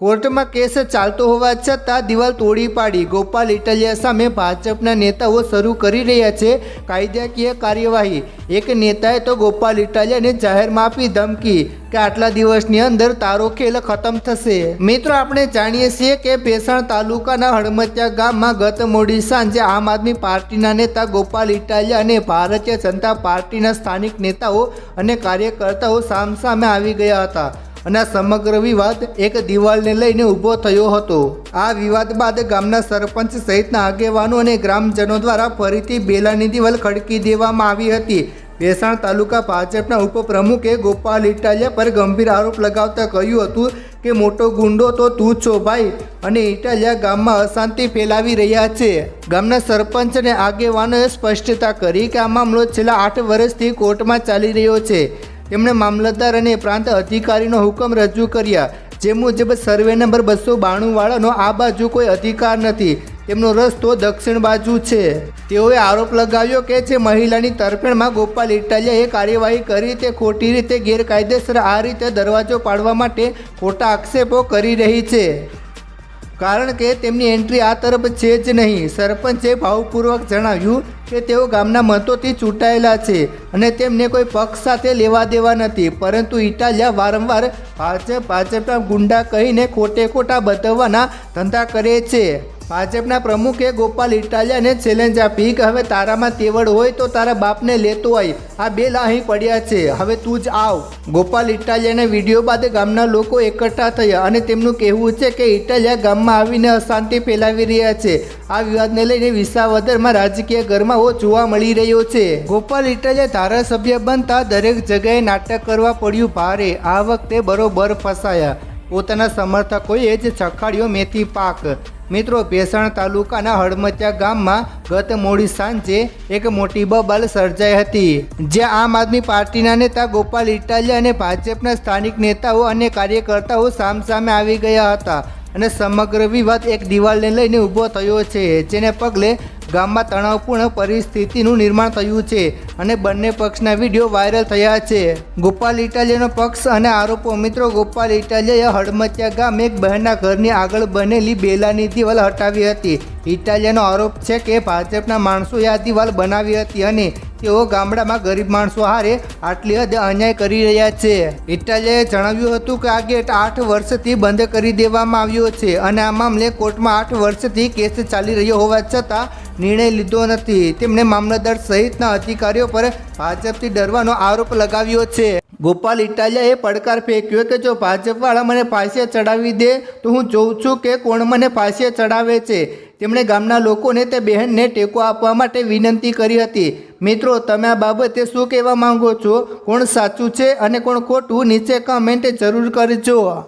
કોર્ટમાં કેસ ચાલતો હોવા છતાં દિવાલ તોડી પાડી. ગોપાલ ઇટાલિયા સામે ભાજપના નેતાઓ શરૂ કરી રહ્યા છે કાયદાકીય કાર્યવાહી. એક નેતાએ તો ગોપાલ ઇટાલિયાને જાહેરમાં આપી ધમકી કે આટલા દિવસની અંદર તારો ખેલ ખતમ થશે. મિત્રો, આપણે જાણીએ છીએ કે ભેસાણ તાલુકાના હળમતિયા ગામમાં ગત મોડી સાંજે આમ આદમી પાર્ટીના નેતા ગોપાલ ઇટાલિયા અને ભારતીય જનતા પાર્ટીના સ્થાનિક નેતાઓ અને કાર્યકર્તાઓ સામસામે આવી ગયા હતા. અને આ સમગ્ર વિવાદ એક દિવાલને લઈને ઊભો થયો હતો. આ વિવાદ બાદ ગામના સરપંચ સહિતના આગેવાનો અને ગ્રામજનો દ્વારા ફરીથી બેલાની દિવાલ ખડકી દેવામાં આવી હતી. બેસાણ તાલુકા ભાજપના ઉપપ્રમુખે ગોપાલ ઇટાલિયા પર ગંભીર આરોપ લગાવતા કહ્યું હતું કે, મોટો ગુંડો તો તું છો ભાઈ. અને ઇટાલિયા ગામમાં અશાંતિ ફેલાવી રહ્યા છે. ગામના સરપંચ અને આગેવાનોએ સ્પષ્ટતા કરી કે, આ મામલો છેલ્લા આઠ વર્ષથી કોર્ટમાં ચાલી રહ્યો છે. તેમણે મામલતદાર અને પ્રાંત અધિકારીનો હુકમ રજૂ કર્યા. જે મુજબ સર્વે નંબર બસો બાણુંવાળાનો આ બાજુ કોઈ અધિકાર નથી. તેમનો રસ્તો દક્ષિણ બાજુ છે. તેઓએ આરોપ લગાવ્યો કે જે મહિલાની તરફેણમાં ગોપાલ ઇટાલિયાએ કાર્યવાહી કરી તે ખોટી રીતે ગેરકાયદેસર આ રીતે દરવાજો પાડવા માટે ખોટા આક્ષેપો કરી રહી છે. કારણ કે તેમની એન્ટ્રી આ તરફ છે જ નહીં. સરપંચે ભાવપૂર્વક જણાવ્યું કે તેઓ ગામના મતોથી ચૂંટાયેલા છે અને તેમને કોઈ પક્ષ સાથે લેવા દેવા નથી, પરંતુ ઇટાલિયા વારંવાર ભાજપ ભાજપના ગુંડા કહીને ખોટે ખોટા બતાવવાના ધંધા કરે છે. ભાજપના પ્રમુખે ગોપાલ ઇટાલિયાને ચેલેન્જ આપી કે હવે તારામાં તેવડ હોય તો તારા બાપને લેતો આય. આ બે લાહી પડ્યા છે. હવે તું જ આવ. ગોપાલ ઇટાલિયાના વીડિયો બાદ ગામના લોકો એકઠા થયા અને તેમનું કહેવું છે કે ઇટાલિયા ગામમાં આવીને અશાંતિ ફેલાવી રહ્યા છે. આ વિવાદને લઈને વિસાવદરમાં રાજકીય ગરમાવો જોવા મળી રહ્યો છે. ગોપાલ ઇટાલિયા ધારાસભ્ય બનતા દરેક જગ્યાએ નાટક કરવા પડ્યું ભારે. આ વખતે બરોબર ફસાયા. પોતાના સમર્થકોએ જ ચખાડ્યો મેથી પાક. મિત્રો, ભેસાણ તાલુકાના હળમતિયા ગામમાં ગત મોડી સાંજે એક મોટી બબાલ સર્જાઈ હતી, જ્યાં આમ આદમી પાર્ટીના નેતા ગોપાલ ઇટાલિયા અને ભાજપના સ્થાનિક નેતાઓ અને કાર્યકર્તાઓ સામસામે આવી ગયા હતા. અને સમગ્ર વિવાદ એક દિવાલને લઈને ઊભો થયો છે, જેને પગલે ગામમાં તણાવપૂર્ણ પરિસ્થિતિનું નિર્માણ થયું છે અને બંને પક્ષના વીડિયો વાયરલ થયા છે. ગોપાલ ઇટાલિયાનો પક્ષ અને આરોપો મિત્રો ગોપાલ ઇટાલિયાએ હળમતિયા ગામ એક બહેનના ઘરની આગળ બનેલી બેલાની દિવાલ હટાવી હતી. ઇટાલિયાનો આરોપ છે કે ભાજપના માણસોએ આ દિવાલ બનાવી હતી અને તેઓ ગામડામાં ગરીબ માણસો હારે આટલી હદે અન્યાય કરી રહ્યા છે. ઇટાલિયાએ જણાવ્યું હતું કે આ ગેટ આઠ વર્ષથી બંધ કરી દેવામાં આવ્યો છે અને આ મામલે કોર્ટમાં આઠ વર્ષથી કેસ ચાલી રહ્યો હોવા છતાં નિર્ણય લીધો નથી. તેમણે મામલતદાર સહિતના અધિકારીઓ પર ભાજપથી ડરવાનો આરોપ લગાવ્યો છે. ગોપાલ ઇટાલિયાએ પડકાર ફેંક્યો કે જો ભાજપવાળા મને ફાંસીએ ચડાવી દે તો હું જોઉં છું કે કોણ મને ફાંસીએ ચડાવે છે. તેમણે ગામના લોકોને તે બહેનને ટેકો આપવા માટે વિનંતી કરી હતી. મિત્રો, તમે આ બાબતે શું કહેવા માંગો છો? કોણ સાચું છે અને કોણ ખોટું? નીચે કમેન્ટ જરૂર કરજો.